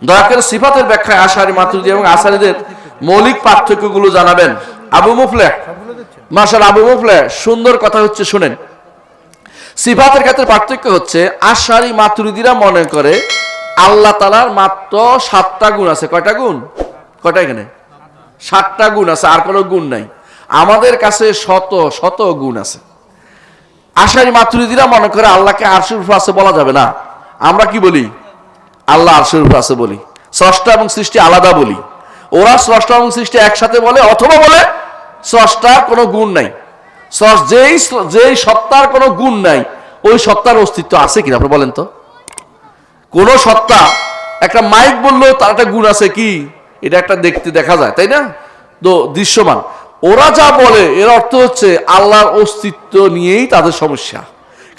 দয়া করে সিফাতের ব্যাখ্যায় আশারি মাতুরিদি এবং আশারিদের মৌলিক পার্থক্যগুলো জানাবেন। আবু মুফলে মার্শাল আবু মুফলে, সুন্দর কথা হচ্ছে, শুনেন। সিফাতের ক্ষেত্রে পার্থক্য হচ্ছে, আশারি, মাতুরিদিরা মনে করে আল্লাহ তালার মাত্র সাতটা গুণ আছে। কয়টা গুণ? কয়টা এখানে? সাতটা গুণ আছে, আর কোনো গুণ নাই। আমাদের কাছে শত শত গুণ আছে। আশারি, মাতুরিদিরা মনে করে আল্লাহকে আরশের আছে বলা যাবে না। আমরা কি বলি? আল্লাহ আরশের উপর আছে বলি। স্রষ্টা এবং সৃষ্টি আলাদা বলি। ওরা স্রষ্টা এবং সৃষ্টি একসাথে বলে অথবা বলে স্রষ্টার কোনো গুণ নাই। যেই যেই সত্তার কোনো গুণ নাই, ওই সত্তার অস্তিত্ব আছে কিনা আপনি বলেন তো? কোন সত্তা একটা মাইক বললেও তার একটা গুণ আছে কি? এটা একটা দেখতে দেখা যায়, তাই না? তো দৃশ্যমান। ওরা যা বলে, এর অর্থ হচ্ছে আল্লাহর অস্তিত্ব নিয়েই তাদের সমস্যা।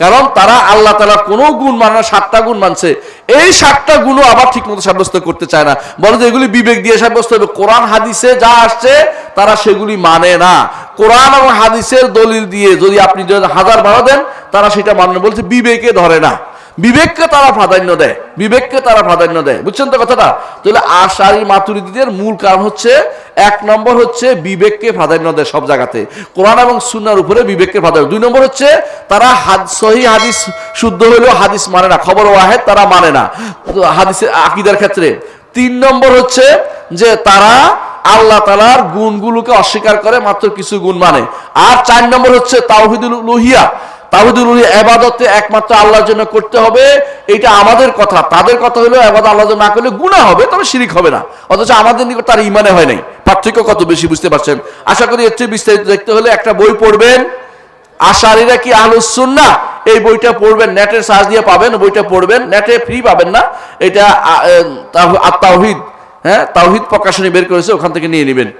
কারণ তারা আল্লাহ তালা কোনো গুণ মানে না, সাতটা গুণ মানছে। এই সাতটা গুণও আবার ঠিক মতো সাব্যস্ত করতে চায় না। বলে যে এগুলি বিবেক দিয়ে সাব্যস্ত হবে। কোরআন, হাদিসে যা আসছে, তারা সেগুলি মানে না। কোরআন এবং হাদিসের দলিল দিয়ে যদি আপনি হাজার বাড়া দেন, তারা সেটা মানে বলছে, বিবেকে ধরে না। বিবেককে তারা প্রাধান্য দেয়, বিবেককে তারা প্রাধান্য দেয়। বুঝছেন তো কথাটা? তাহলে আশারি মাতুরিদিদের মূল কারণ হচ্ছে, এক নম্বর হচ্ছে বিবেককে প্রাধান্য দেয় সব জায়গাতে। কোরআন এবং সুনার উপরে বিবেককে প্রাধান্য। দুই নম্বর হচ্ছে, তারা হাদ সহি হাদিস শুদ্ধ হলেও হাদিস মানে না। খবর ওয়াহেদ তারা মানে না। হাদিসের আকিদার ক্ষেত্রে। তিন নম্বর হচ্ছে যে তারা আল্লাহ তালার গুণগুলোকে অস্বীকার করে মাত্র কিছু গুণ মানে। আর চার নম্বর হচ্ছে তাওহিদুল লোহিয়া তাহিদুল এবাদতে একমাত্র আল্লাহর জন্য করতে হবে এটা আমাদের কথা। তাদের কথা হলো এবাদত আল্লাহর না করলে গুণা হবে তবে শিরিক হবে না। অথচ আমাদের নিকট তার ইমানে হয় নাই। পার্থক্য কত বেশি বুঝতে পারছেন? আশা করি এর চেয়ে বিস্তারিত দেখতে হলে একটা বই পড়বেন। আশারিরা কি আহলুসুন্না এই বইটা পড়বেন নেটের সার্চ দিয়ে পাবেন বইটা পড়বেন নেটে ফ্রি পাবেন না। এটা আ- এ, তাহ- আত তাওহিদ হ্যাঁ তাওহিদ প্রকাশনী বের করেছে ওখান থেকে নিয়ে নেবেন।